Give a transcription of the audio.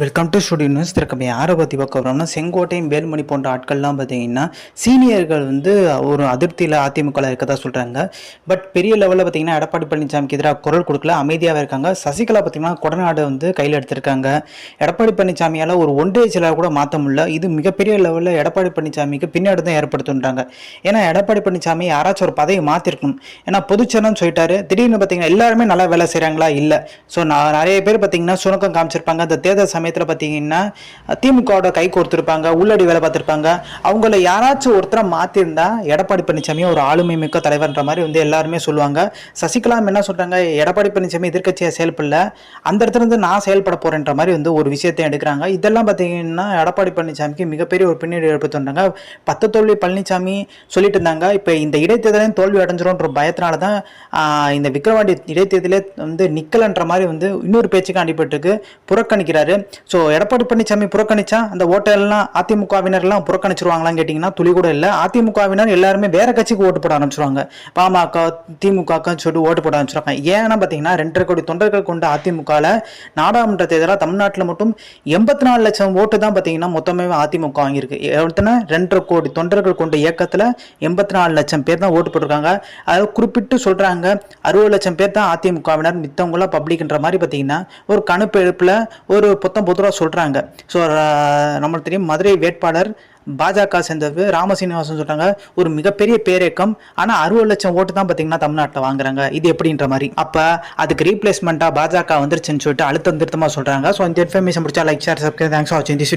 Welcome to studio news திருக்கம் யாரை பற்றி பார்க்க வரோம்னா செங்கோட்டையும் வேலுமணி போன்ற ஆட்கள்லாம் பார்த்தீங்கன்னா சீனியர்கள் வந்து ஒரு அதிருப்தியில் அதிமுகவில் இருக்கதா சொல்கிறாங்க பட் பெரிய லெவலில் பார்த்தீங்கன்னா எடப்பாடி பழனிசாமிக்கு எதிராக குரல் கொடுக்கல அமைதியாகவே இருக்காங்க. சசிகலா பார்த்தீங்கன்னா கொடநாடு வந்து கையில் எடுத்திருக்காங்க. எடப்பாடி பழனிசாமியால் ஒரு ஒன்றிய செயலாளர் கூட மாற்ற முடியல. இது மிகப்பெரிய லெவலில் எடப்பாடி பழனிசாமிக்கு பின்னாடி தான் ஏற்படுத்துன்றாங்க. ஏன்னா எடப்பாடி பழனிசாமி யாராச்சும் ஒரு பதவி மாற்றிருக்கணும் ஏன்னா பொதுச்சனம் சொல்லிட்டாரு. திடீர்னு பார்த்தீங்கன்னா எல்லாருமே நல்லா வேலை செய்கிறாங்களா இல்லை. ஸோ நான் நிறைய பேர் பார்த்தீங்கன்னா சுணக்கம் காமிச்சிருப்பாங்க. அந்த தேர்தல் சமயத்தில் பார்த்தீங்கன்னா திமுகவோட கை கோர்த்துருப்பாங்க உள்ளடி வேலை பார்த்துருப்பாங்க. அவங்கள யாராச்சும் ஒருத்தரை மாற்றிருந்தா எடப்பாடி பழனிசாமி ஒரு ஆளுமை மிக்க தலைவர்ன்ற மாதிரி வந்து எல்லாருமே சொல்லுவாங்க. சசிகலா என்ன சொல்கிறாங்க எடப்பாடி பழனிசாமி எதிர்க்கட்சியாக செயல்படல அந்த இடத்துல இருந்து நான் செயல்பட போகிறேன்ற மாதிரி வந்து ஒரு விஷயத்தை எடுக்கிறாங்க. இதெல்லாம் பார்த்தீங்கன்னா எடப்பாடி பழனிசாமிக்கு மிகப்பெரிய ஒரு பின்னணி ஏற்படுத்துறாங்க பத்து தோல்வி பழனிசாமி சொல்லிட்டு இருந்தாங்க. இப்போ இந்த இடைத்தேர்தலையும் தோல்வி அடைஞ்சிரும்ன்ற பயத்தினால தான் இந்த விக்ரவாண்டி இடைத்தேர்தலே வந்து நிக்கலன்ற மாதிரி வந்து இன்னொரு பேச்சுக்கு அடிபட்டுருக்கு புறக்கணிக்கிறாரு. ஸோ எடப்பாடி பழனிசாமி புறக்கணிச்சா அந்த ஓட்டெல்லாம் அதிமுகவினர்லாம் புறக்கணிச்சிருவாங்களான்னு கேட்டிங்கன்னா துளி கூட இல்லை. அதிமுகவினர் எல்லாருமே வேற கட்சிக்கு ஓட்டு போட ஆரம்பிச்சிருவாங்க. பாமக திமுகன்னு சொல்லிட்டு ஓட்டு போட ஆரம்பிச்சிருவாங்க. ஏன்னா பார்த்தீங்கன்னா ரெண்டரை கோடி தொண்டர்கள் கொண்ட அதிமுகவில் நாடாளுமன்ற தேர்தலாக தமிழ்நாட்டில் மட்டும் எண்பத்தி நாலு லட்சம் ஓட்டு தான் பார்த்தீங்கன்னா மொத்தமே அதிமுக வாங்கியிருக்கு. எத்தனை? ரெண்டரை கோடி தொண்டர்கள் கொண்ட இயக்கத்தில் எண்பத்தி நாலு லட்சம் பேர் தான் ஓட்டு போட்டிருக்காங்க. அதாவது குறிப்பிட்டு சொல்கிறாங்க அறுபது லட்சம் பேர் தான் அதிமுகவினர் மித்தவங்களாம் பப்ளிக்ன்ற மாதிரி பார்த்தீங்கன்னா ஒரு கணப்பெடுப்பில் ஒரு புத்தம் புதுரா சொல்கிறாங்க ஸோ நம்மளுக்கு தெரியும் மதுரை வேட்பாளர் பாஜக சேர்ந்தது ராமசீனிவாசன் சொல்றாங்க ஒரு மிகப்பெரிய பேரேக்கம். ஆனால் அறுபது லட்சம் ஓட்டு தான் பார்த்தீங்கன்னா தமிழ்நாட்டில் வாங்குறாங்க. இது எப்படின்ற மாதிரி. அப்போ அதுக்கு ரீப்ளேஸ்மெண்ட்டாக பாஜக வந்துருச்சுன்னு சொல்லிட்டு அழுத்தம் திருத்தமாக சொல்கிறாங்க ஸோ இந்த இன்ஃபர்மேஷன் பிடிச்சா like share subscribe thanks for வாட்சிங் திஸ்